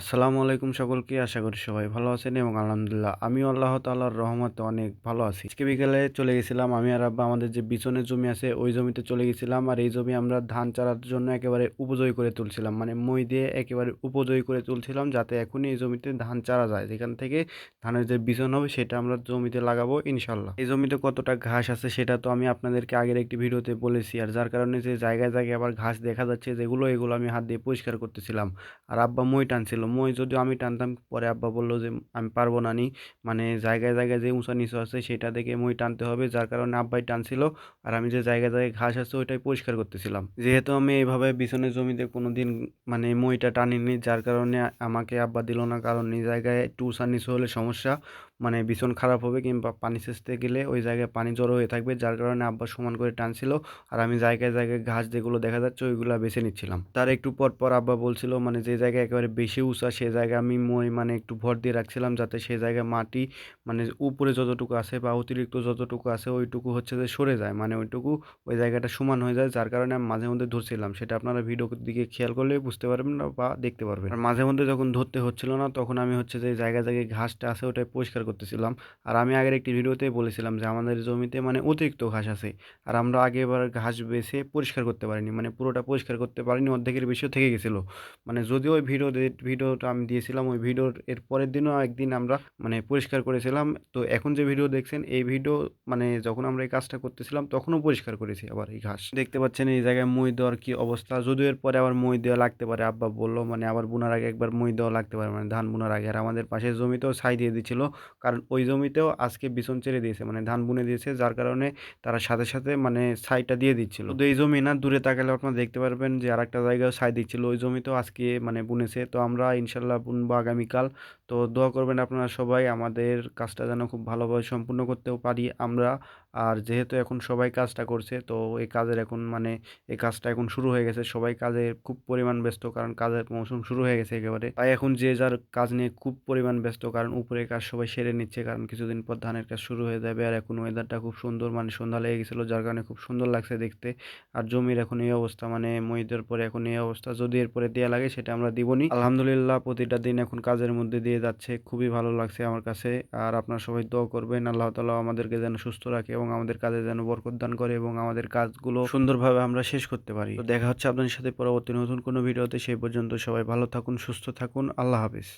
আসসালামু আলাইকুম সকলকে, আশা করি সবাই ভালো আছেন এবং আলহামদুলিল্লাহ আমি আল্লাহ তাআলার রহমতে অনেক ভালো আছি। আজকে বিকেলে চলে গেছিলাম, আমি আর আব্বা আমাদের যে বিচনের জমি আছে, ওই জমিতে চলে গেছিলাম আর এই জমি আমরা ধান চারার জন্য একেবারে উপযোগী করে তুলছিলাম মানে মই দিয়ে একেবারে উপযোগী করে তুলছিলাম যাতে এখনই এই জমিতে ধান চারা যায়। যেখান থেকে ধানের যে বিচন হবে সেটা আমরা জমিতে লাগাবো ইনশাল্লাহ এই জমিতে কতটা ঘাস আছে সেটা তো আমি আপনাদেরকে আগের একটি ভিডিওতে বলেছি আর যার কারণে যে জায়গায় জায়গায় আবার ঘাস দেখা যাচ্ছে, যেগুলো এগুলো আমি হাত দিয়ে পরিষ্কার করতেছিলাম। আর আব্বা মই টানছিল মই যদিও আমি টানতাম, পরে আব্বা বলল যে, আমি পারব না নি। মানে জায়গায় জায়গায় যে উঁচা নিচু আছে, সেটা দেখে মই টানতে হবে, যার কারণে আব্বাই টানছিল। আর আমি যে জায়গায় জায়গায় ঘাস আছে, ওইটাই পরিষ্কার করতেছিলাম। যেহেতু আমি এইভাবে বিছনের জমিতে কোনো দিন মানে মইটা টানিনি, যার কারণে আমাকে আব্বা দিল না, কারণ এই জায়গায় একটু উঁচা নিচু হলে সমস্যা। মানে ভীষণ খারাপ হবে কিংবা পানি সেচতে গেলে ওই জায়গায় পানি জড়ো হয়ে থাকবে, যার কারণে আব্বা সমান করে টানছিল আর আমি জায়গায় জায়গায় ঘাস যেগুলো দেখা যাচ্ছে ওইগুলো বেছে নিচ্ছিলাম। তার একটু পর পর আব্বা বলছিল মানে যে জায়গায় একেবারে বেশি উঁচা, সে জায়গায় আমি মই মানে একটু ভর দিয়ে রাখছিলাম যাতে সে জায়গায় মাটি মানে উপরে যতটুকু আছে বা অতিরিক্ত যতটুকু আছে ওইটুকু হচ্ছে যে সরে যায় মানে ওইটুকু ওই জায়গাটা সমান হয়ে যায়, যার কারণে আমি মাঝে মধ্যে ধরছিলাম। সেটা আপনারা ভিডিওর দিকে খেয়াল করলে বুঝতে পারবেন না বা দেখতে পারবেন। আর মাঝে মধ্যে যখন ধরতে হচ্ছিল না, তখন আমি হচ্ছে যে জায়গায় জায়গায় ঘাসটা আছে ওটাই পরিষ্কার করতেছিলাম। আর আমি আগের একটি ভিডিওতে বলেছিলাম যে, আমাদের জমিতে মানে অতিরিক্ত ঘাস আছে। আর আমরা আগে এবার ঘাস বেছে পরিষ্কার করতে পারিনি। মানে পুরোটা পরিষ্কার করতে পারিনি, অর্ধেকের বেশিও থেকে গেছিল। মানে যদিও ওই ভিডিও ভিডিওটা আমি দিয়েছিলাম, ওই ভিডিওর এর পরের দিনও একদিন আমরা মানে পরিষ্কার করেছিলাম। তো এখন যে ভিডিও দেখছেন, এই ভিডিও মানে যখন আমরা এই কাজটা করতেছিলাম, তখনও পরিষ্কার করেছি আবার এই ঘাস। দেখতে পাচ্ছেন এই জায়গায় মই দেওয়ার কি অবস্থা। যদিও এর পরে আবার মই দেওয়া লাগতে পারে, আব্বা বলল। মানে আবার বোনার আগে একবার মই দেওয়া লাগতে পারে মানে ধান বোনার আগে। আর আমাদের পাশের জমিতেও ছাই দিয়ে দিচ্ছিল কারণ ওই জমিতেও আজকে বিছন ছেড়ে দিয়েছে মানে ধান বুনে দিয়েছে, যার কারণে তারা সাথে সাথে মানে ছাইটা দিয়ে দিচ্ছিল। তো এই জমি না দূরে তাকালে আপনারা দেখতে পারবেন যে আর একটা জায়গায় ছাই দিচ্ছিল, ওই জমিতেও আজকে মানে বুনেছে। তো আমরা ইনশাল্লাহ বুনবো আগামীকাল। তো দোয়া করবেন আপনারা সবাই, আমাদের কাজটা যেন খুব ভালোভাবে সম্পূর্ণ করতেও পারি আমরা। আর যেহেতু এখন সবাই কাজটা করছে, তো এই কাজের এখন মানে এই কাজটা এখন শুরু হয়ে গেছে। সবাই কাজে খুব পরিমাণ ব্যস্ত, কারণ কাজের মৌসুম শুরু হয়ে গেছে একেবারে। তাই এখন যে যার কাজ নিয়ে খুব পরিমাণ ব্যস্ত, কারণ উপরে কাজ সবাই সেরে নিচ্ছে, কারণ কিছুদিন পর ধানের কাজ শুরু হয়ে যাবে। আর এখন ওয়েদারটা খুব সুন্দর মানে সন্ধ্যা লেগে গেছিল, যার কারণে খুব সুন্দর লাগছে দেখতে। আর জমির এখন এই অবস্থা মানে মহিদের পরে এখন এই অবস্থা। যদি এরপরে দেওয়া লাগে, সেটা আমরা দিবনি। আলহামদুলিল্লাহ, প্রতিটা দিন এখন কাজের মধ্যে দিয়ে যাচ্ছে। খুবই ভালো লাগছে আমার কাছে। আর আপনার সবাই দোয়া করবেন, আল্লাহ তালা আমাদেরকে যেন সুস্থ রাখে এবং আমাদের কাজে যেন বরকত দান করে এবং আমাদের কাজগুলো সুন্দরভাবে আমরা শেষ করতে পারি। তো দেখা হচ্ছে আপনাদের সাথে পরবর্তী নতুন কোনো ভিডিওতে। সেই পর্যন্ত সবাই ভালো থাকুন, সুস্থ থাকুন। আল্লাহ হাফিজ।